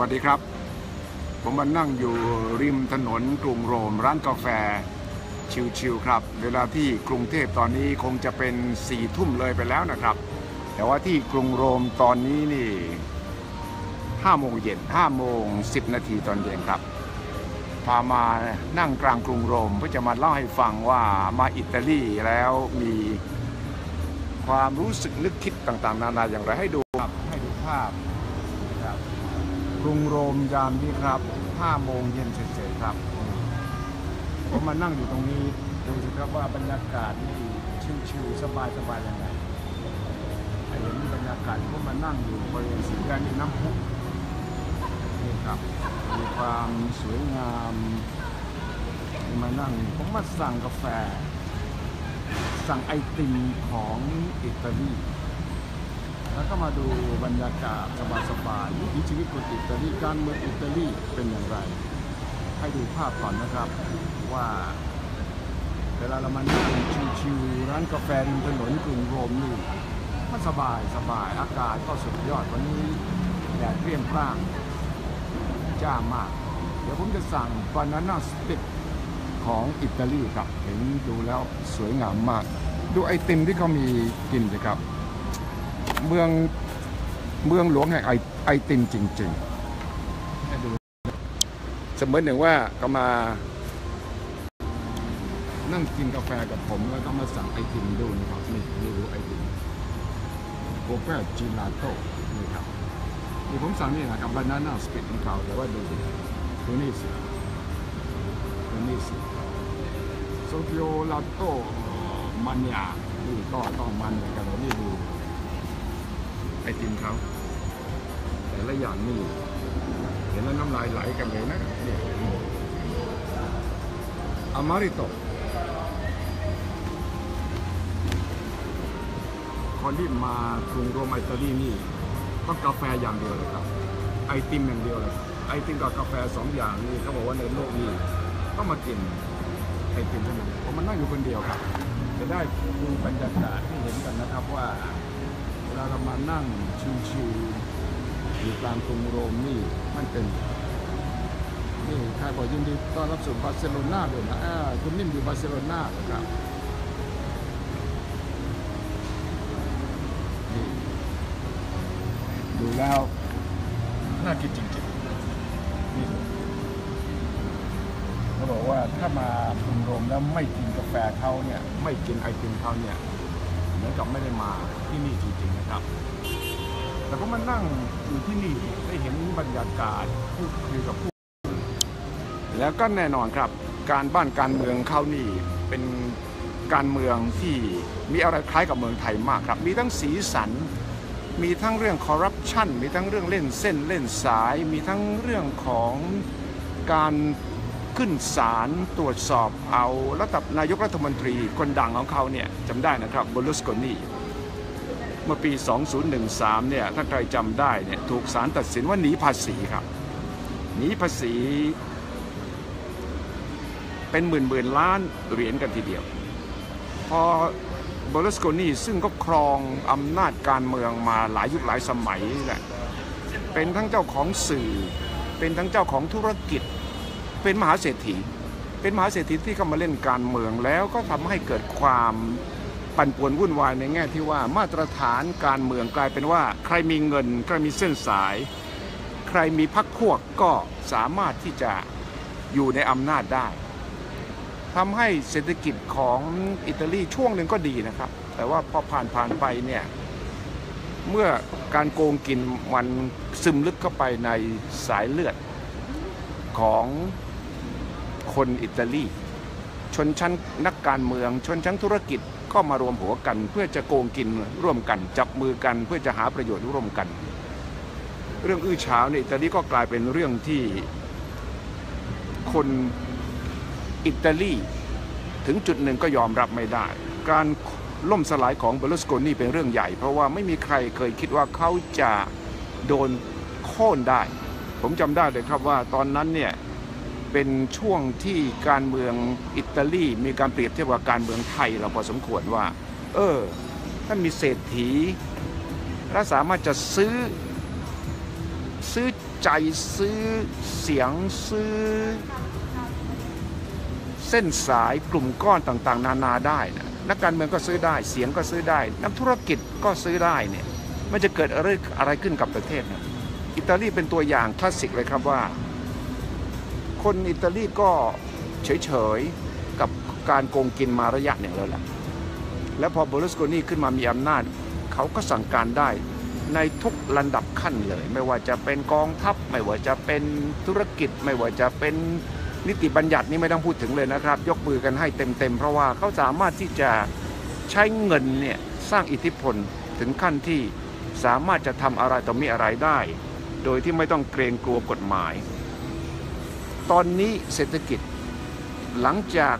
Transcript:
วัสดีครับ ผมมานั่งอยู่ริมถนนกรุงโรม ร้านกาแฟ ชิวๆครับ เวลาที่กรุงเทพตอนนี้คงจะเป็นสี่ทุ่มเลยไปแล้วนะครับ แต่ว่าที่กรุงโรมตอนนี้นี่ห้าโมงเย็นห้าโมงสิบนาทีตอนเย็นครับ พามานั่งกลางกรุงโรมเพื่อจะมาเล่าให้ฟังว่ามาอิตาลีแล้วมีความรู้สึกนึกคิดต่างๆ นานาอย่างไรให้ดูครับให้ดูภาพ กรุงโรมยามนี้ครับ5โมงเย็นเสร็จๆครับ ผมมานั่งอยู่ตรงนี้ดูสิครับว่าบรรยากาศนี่ชิวๆสบายๆยังไงให้เห็นบรรยากาศผมมานั่งอยู่บริเวณสีแดงนี่น้ำพุนี่ครับมีความสวยงามมานั่งผมมาสั่งกาแฟ สั่งไอติมของอิตาลี แล้วก็มาดูบรรยากาศสบายๆวิถีชีวิตคนอิตาลีการเมืองอิตาลีเป็นอย่างไร ให้ดูภาพก่อนนะครับว่าเวลาเรามานั่งชิวๆร้านกาแฟริมถนนกรุงโรมนี่มันสบายสบายอากาศก็สุดยอดวันนี้แดดเปรี้ยงปร้างจ้ามาก เดี๋ยวผมจะสั่งบานาน่าสติกของอิตาลีครับ เห็นดูแล้วสวยงามมาก ดูไอติมที่เขามีกินเลยครับ เมืองเมืองหลวงแห่งไอไอติมจริง ๆ เสมือนหนึ่งว่าก็มา นั่งกินกาแฟกับผมแล้วก็มาสั่งไอติมดูนะครับนี่นี่ดูไอติมโกแฟจิลาโต้นี่ครับนี่ผมสั่งนี่นะครับบานาน่าสปิดของเขาแต่ว่าดูดูนี่สิดูนี่สิโซเฟียลาโต้มันยานี่ก็ต้องมันเหมือนกันแล้วนี่ดู ติมเขาแต่ละอย่างนี่เห็นแล้วน้ำลายไหลกันเลยนะนี่อามาริโตคนที่มากรุงโรมอิตาลีนี่ต้องกาแฟอย่างเดียวเลยครับ ไอติมอย่างเดียวเลยไอติมกับกาแฟสองอย่างนี่เขาบอกว่าในโลกนี้ต้องมากินไอติมเท่านั้นผมมันนั่งอยู่คนเดียวครับ จะได้ดูบรรยากาศที่เห็นกันนะครับว่า เวลาเรามานั่งชิวๆอยู่กลางกรุงโรมนี่มันเป็นนี่ใครบอกยินดีต้อนรับสู่บาร์เซโลนาด้วยนะคุณนิ่มอยู่บาร์เซโลนาครับนี่ดูแล้วน่ากินจริงๆนี่เขาบอกว่าถ้ามากรุงโรมแล้วไม่กินกาแฟเขาเนี่ย ไม่กินไอติมเขาเนี่ย เหมือนกับไม่ได้มาที่นี่จริงๆนะครับ แต่ก็มานั่งอยู่ที่นี่ได้เห็นบรรยากาศพูดคุยกับผู้แล้วก็แน่นอนครับ การบ้านการเมืองเขานี่เป็นการเมืองที่มีอะไรคล้ายกับเมืองไทยมากครับ มีทั้งสีสัน มีทั้งเรื่องคอร์รัปชันมีทั้งเรื่องเล่นเส้นเล่นสาย มีทั้งเรื่องของการ ขึ้นศาลตรวจสอบเอาระดับนายกรัฐมนตรีคนดังของเขาเนี่ยจำได้นะครับบลุสโกนีเมื่อปี 2013 เนี่ยถ้าใครจำได้เนี่ยถูกศาลตัดสินว่าหนีภาษีครับ หนีภาษี เป็นหมื่นหมื่นล้านเหรียญกันทีเดียว พอเบอร์ลสโกนีซึ่งก็ครองอำนาจการเมืองมาหลายยุคหลายสมัยแหละเป็นทั้งเจ้าของสื่อ เป็นทั้งเจ้าของธุรกิจ เป็นมหาเศรษฐี เป็นมหาเศรษฐีที่เข้ามาเล่นการเมืองแล้วก็ทำให้เกิดความปั่นป่วนวุ่นวายในแง่ที่ว่ามาตรฐานการเมืองกลายเป็นว่า ใครมีเงินใครมีเส้นสาย ใครมีพรรคพวกก็สามารถที่จะอยู่ในอำนาจได้ทำให้เศรษฐกิจของอิตาลีช่วงหนึ่งก็ดีนะครับ แต่ว่าพอผ่านผ่านไปเนี่ยเมื่อการโกงกินมันซึมลึกเข้าไปในสายเลือดของ คนอิตาลี ชนชั้นนักการเมือง ชนชั้นธุรกิจก็มารวมหัวกัน เพื่อจะโกงกินร่วมกัน จับมือกันเพื่อจะหาประโยชน์ร่วมกัน เรื่องอื้อฉาวในอิตาลีก็กลายเป็นเรื่องที่คนอิตาลีถึงจุดหนึ่งก็ยอมรับไม่ได้ การล่มสลายของเบลสโกนี่เป็นเรื่องใหญ่ เพราะว่าไม่มีใครเคยคิดว่าเขาจะโดนโค่นได้ ผมจำได้เลยครับว่าตอนนั้นเนี่ย เป็นช่วงที่การเมืองอิตาลีมีการเปรียบเทียบกับการเมืองไทยเราพอสมควรว่า เออถ้ามีเศรษฐีและสามารถจะซื้อซื้อใจซื้อเสียงซื้อ เส้นสายกลุ่มก้อนต่างๆ นานาได้นะนักการเมืองก็ซื้อได้ เสียงก็ซื้อได้ นักธุรกิจก็ซื้อได้เนี่ยมันจะเกิดอะไรอะไรขึ้นกับประเทศนะอิตาลีเป็นตัวอย่างคลาสสิกเลยครับว่า คนอิตาลีก็เฉยๆ กับการโกงกินมาระยะหนึ่งแล้วแหละ แล้วพอเบอร์ลุสโกนีขึ้นมามีอำนาจ เขาก็สั่งการได้ในทุกระดับขั้นเลย ไม่ว่าจะเป็นกองทัพ ไม่ว่าจะเป็นธุรกิจ ไม่ว่าจะเป็นนิติบัญญัตินี่ไม่ต้องพูดถึงเลยนะครับ ยกมือกันให้เต็มๆ เพราะว่าเขาสามารถที่จะใช้เงินเนี่ยสร้างอิทธิพลถึงขั้นที่สามารถจะทำอะไรต่อมีอะไรได้ โดยที่ไม่ต้องเกรงกลัวกฎหมาย ตอนนี้เศรษฐกิจหลังจาก